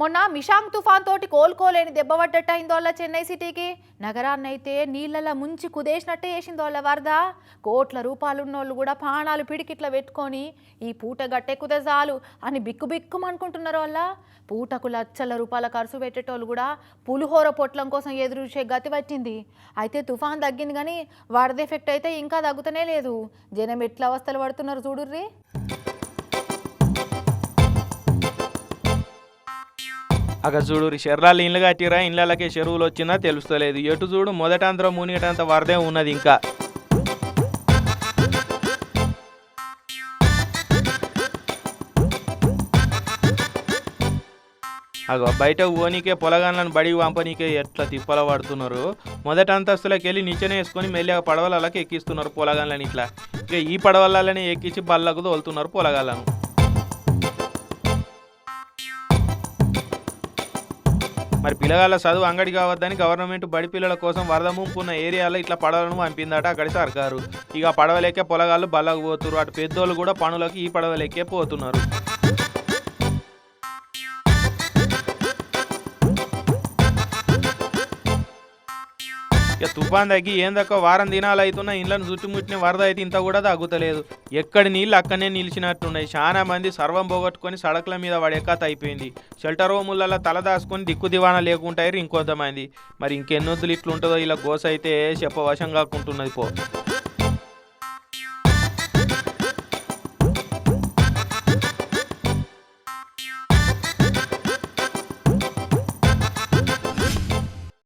మొన్న మిషాంగ్ తుఫాన్ తోటి కోలుకోలేని దెబ్బపడ్డట్టు అయిందోళ్ళ చెన్నై సిటీకి. నగరాన్నైతే నీళ్ళలా ముంచి కుదేసినట్టే వేసిందోళ్ళ వరద. కోట్ల రూపాయలున్నోళ్ళు కూడా ప్రాణాలు పిడికిట్లా పెట్టుకొని ఈ పూట గట్టెక్కుతే చాలు అని బిక్కు బిక్కుమనుకుంటున్నారు వాళ్ళ పూటకు లక్షల రూపాయల ఖర్చు పెట్టేటోళ్ళు కూడా పులిహోర పొట్లం కోసం ఎదురు చూసే గతి పట్టింది. అయితే తుఫాన్ తగ్గింది కానీ వరద ఎఫెక్ట్ అయితే ఇంకా తగ్గుతూనే లేదు. జనం ఎట్లా అవస్థలు పడుతున్నారు చూడుర్రీ? అక్కడ చూడు చెర్రాలు ఇండ్లు కట్టిరా ఇండ్లకే చెరువులు వచ్చిందా తెలుస్తలేదు. ఎటు చూడు మొదట అందరూ మునిగటంత వరదే ఉన్నది ఇంకా. అగో బయట ఓనికే పొలగాన్లను బడికి పంపనీకే ఎట్లా తిప్పల పడుతున్నారు? మొదట అంతస్తులోకి వెళ్ళి నిచ్చెన వేసుకొని మెల్లిగా పడవలకి ఎక్కిస్తున్నారు పొలగాన్లని ఇట్లా. ఇక ఈ పడవలని ఎక్కించి బల్లకు తోలుతున్నారు పొలగాలను మరి పిల్లగాళ్ళ చదువు అంగడి కావద్దని గవర్నమెంట్ బడి పిల్లల కోసం వరద ముంపు ఉన్న ఏరియాలో ఇట్లా పడవలను పంపిందట అక్కడి సర్కారు. ఇక పడవలేకే పొలగాళ్ళు బల్లకు పోతున్నారు అటు పెద్దోళ్ళు కూడా పనులకు ఈ పడవలెక్కే పోతున్నారు. ఇక తుఫాన్ తగ్గి ఏందక్క వారం దినాలు అవుతున్నా ఇండ్లను చుట్టుముట్టిన వరద అయితే ఇంత కూడా తగ్గుతలేదు. ఎక్కడి నీళ్ళు అక్కడనే నిలిచినట్టున్నాయి. చాలా మంది సర్వం పోగొట్టుకొని సడకుల మీద పడేకత అయిపోయింది. షెల్టర్ హోములలో తల దాసుకొని దిక్కు దివాణా లేకుంటారు ఇంకొంతమంది. మరి ఇంకెన్నొద్దులు ఇట్లుంటుందో ఇలా గోస అయితే చెప్పవశం కాకుంటున్నది పో.